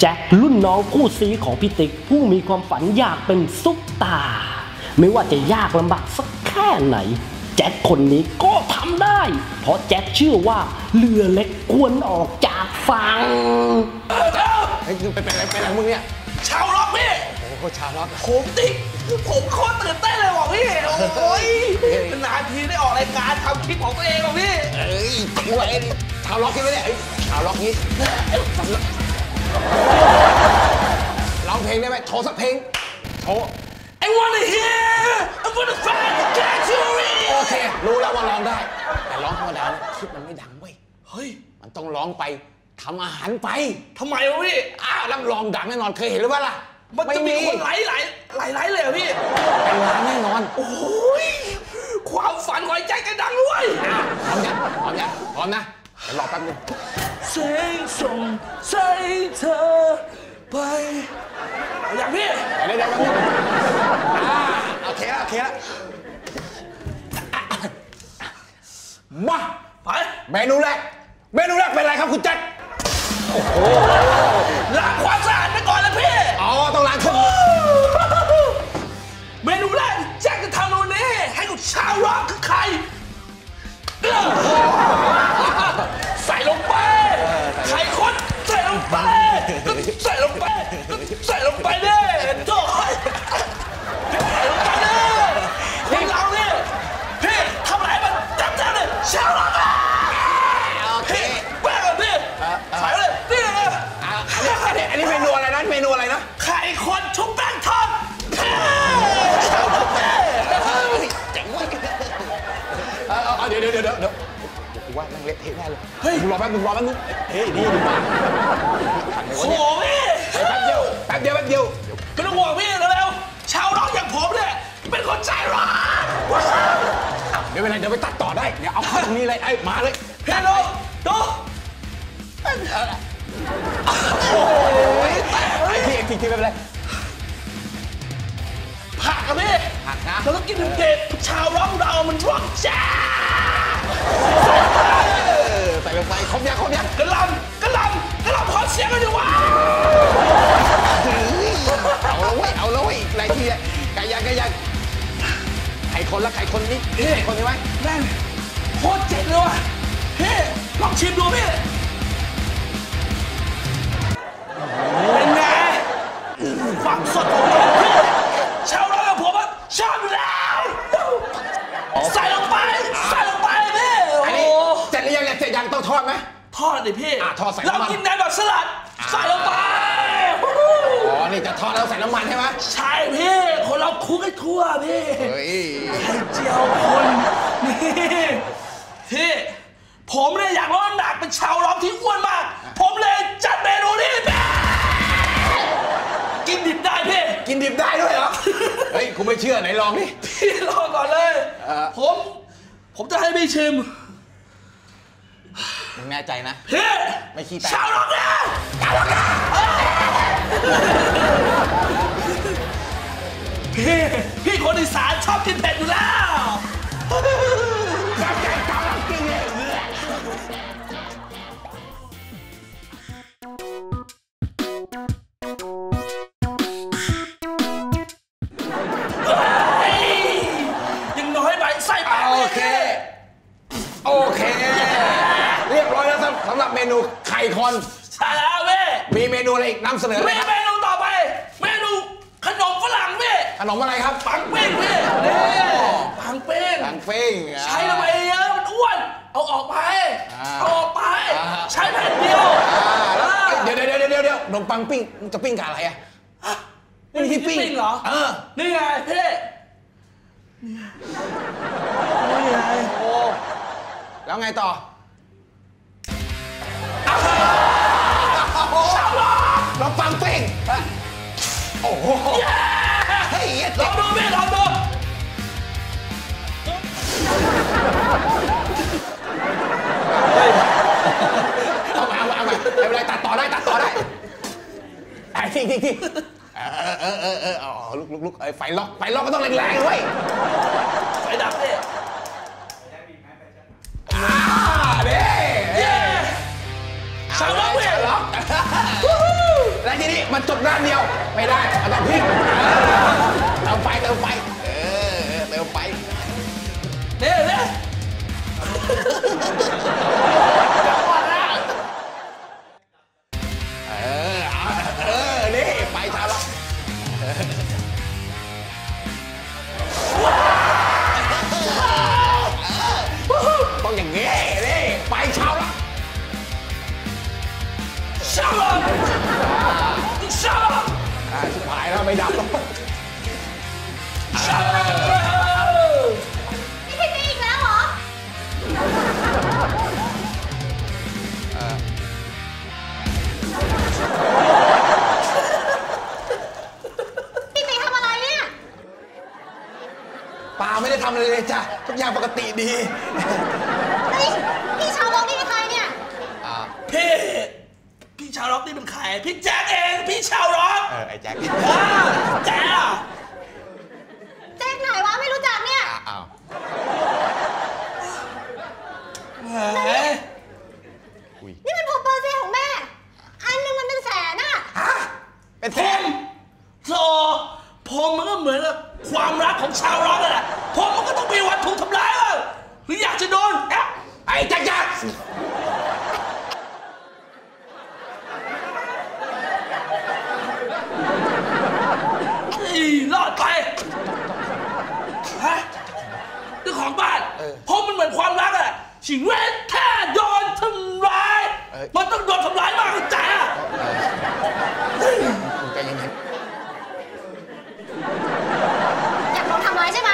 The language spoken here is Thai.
แจ็ครุ่นน้องคู่ซีของพี่ติ๊กผู้มีความฝันอยากเป็นซุปตาร์ไม่ว่าจะยากลำบากสักแค่ไหน แจ็คคนนี้ก็ทำได้ เพราะแจ็คเชื่อว่าเรือเล็กควรออกจากฝั่งเฮ้ยเป็นอะไรเป็นอะไรมึงเนี่ยชาวล็อกพี่โอ้โหชาวล็อกผมติ๊กผมโคตรตื่นเต้นเลยว่ะพี่โอ้ยนานทีได้ออกรายการทำคลิปของตัวเองว่ะพี่เอ้ยกูว่าไอ้นี่ชาวล็อกใช่ไหมเนี่ยเอ้ยชาวล็อกนี้ ร้องเพลงได้ไหมโชว์สักเพลงโชว์ I wanna hear I wanna find the category โอเค รู้แล้วว่าร้องได้ แต่ร้องธรรมดาเนี่ยคลิปมันไม่ดังเว้ย เฮ้ย มันต้องร้องไปทำอาหารไปทำไมวะพี่ อ้าวรับรองดังแน่นอนเคยเห็นหรือเปล่าล่ะมันจะมีคนไลค์หลายหลายไลค์เลยเหรอพี่เป็นล้านแน่นอน โอ้ยความฝันของไอ้แจ็คจะดังด้วยอะพร้อมยังพร้อมยังพร้อมนะเดี๋ยวรอแป๊บนึงเสียงส่งใจ เธอไปอย่างพี่เดี๋ยวเดี๋ยวแป๊บนึงอ่าโอเคแล้วโอเคแล้วมาไปเมนูแรกเมนูแรกเป็นอะไรครับคุณแจ็คล้ ใส่ลงไปใส่ลงไปใส่ลงไปเด้โถ่ใส่ลงไปเด้คนเราเนี่ยพี่ทำอะไรให้มันจับจับเลยชาวร็อกอะโอเคพี่แป้งอะพี่ใส่เลยนี่เลยอะอันนี้อันนี้อันนี้เมนูอะไรนะเมนูอะไรนะ เละเทะแน่เลยเฮ้ยมึงรอแป๊บนึงรอแป๊บนึงเฮ้ยดีดีมากทันไหมโอ้วะโหเนี่ยพี่เฮ้ยแป๊บเดียวแป๊บเดียวแป๊บเดียวไม่ต้องห่วงพี่เร็วๆชาวร็อกอย่างผมเนี่ยเป็นคนใจร้อนเดี๋ยวเป็นไรเดี๋ยวไปตัดต่อได้เดี๋ยวเอาเข้าตรงนี้เลยไอ้ยมาเลยพี่ดูดูไอ้พี่เอกทีทีไม่เป็นไรผักอะพี่ผักนะเราต้องกินเด็ดๆชาวร็อกเรามันร็อกจ้าเออใส่ลงไปครบยังครบยังกระหลำกระหลำกระหลำขอเสียงกันดีวะเอาแล้วเว้ยเอาแล้วเว้ยอะไรทีอะไก่ย่างไก่ย่างไข่คนละไข่คนนี้ไข่คนนี้ไหมแม่งโคตรเจ๋งเลยว่ะพี่ลองชิมดูพี่ นี่จะทอดแล้วใส่น้ำมันใช่ไหมใช่พี่ คนเราคลุกให้ทั่วพี่เฮ้ยไข่เจียวคนนี่พี่ผมเนี่ยอยากลดน้ำหนักเป็นชาวร็อกที่อ้วนมาก ผมเลยจัดเมนูนี้พี่กินดิบได้พี่ กินดิบได้ด้วยเหรอ เฮ้ยกูไม่เชื่อไหนลองดิ พี่รอก่อนเลย เอ่อ ผม ผมจะให้พี่ชิม มึงแน่ใจนะ พี่ไม่ขี้แตก ชาวร็อกนะชาวร็อกนะ กินเผ็ดอยู่แล้วเฮ้ยยังน้อยไปใส่ไปโอเค โอเค เรียบร้อยแล้วสำสำหรับเมนูไข่คนใช่แล้วเว้ยมีเมนูอะไรอีกนำเสนอไหมมีครับ เมนูต่อไป เมนูขนมฝรั่งเว้ย ข นมอะไรครับ ปังปิ้งเว้ยนี่ปังปิ้งตังเฟ้งใช้ทำไมเยอะมันอ้วน เอาออกไปอ่าเอาออกไปอ่าใช้แผ่นเดียวอ่าแล้วอ่าเดี๋ยวเดี๋ยวเดี๋ยวเดี๋ยวเดี๋ยวขนมปังปิ้งมึงจะปิ้งกับอะไรอะไม่มีที่ปิ้งเหรอเออนี่ไงพี่นี่ไงโอ้แล้วไงต่อชาวล็อกขนมปังปิ้งโอ้โห ทีทีทีเออเออเออเอออ๋อลุกลุกลุกไอ้ไฟล็อกไฟล็อกก็ต้องแรงๆด้วยไฟดับพี่อ่าเด้เย้ชาวล็อกเว้ยล็อกและทีนี้มันจบด้านเดียวไม่ได้ ไม่ดับแล้วชาลอนี่พี่ตีอีกแล้วเหรอ พี่ตีทำอะไรเนี่ย ปาไม่ได้ทำอะไรเลยจ้ะทุกอย่างปกติดี เฮ้ย พี่ชาวล็อกนี่เป็นใครเนี่ยอ่าพี่พี่ ชาวร็อกนี่เป็นใคร พี่แจ็คเองพี่ชาวร็อกเออไอ้แจ็คอ่าแจ็คอะแจ็คไหนวะไม่รู้จักเนี่ยอะอ้าวแหมอุ้ยนี่มันผมเปอร์เซ็นต์ของแม่ อันหนึงมันเป็นแสนอะฮะเป็นผแสนมโธ่ผมมันก็เหมือนกับความรักของชาวร็อกนั่นแหละผมมันก็ต้องมีวันถูกทำร้ายบ้างหรืออยากจะโดนเอ๊ะไอ้แจ็คจ้ะ ไปฮะเรื่องของบ้านเพราะมันเหมือนความรักอะชีวิตแค่โดนทำร้าย มันต้องโดนทำร้ายมากใจอะใจเย็นๆอยากโดนทำร้ายใช่ไหม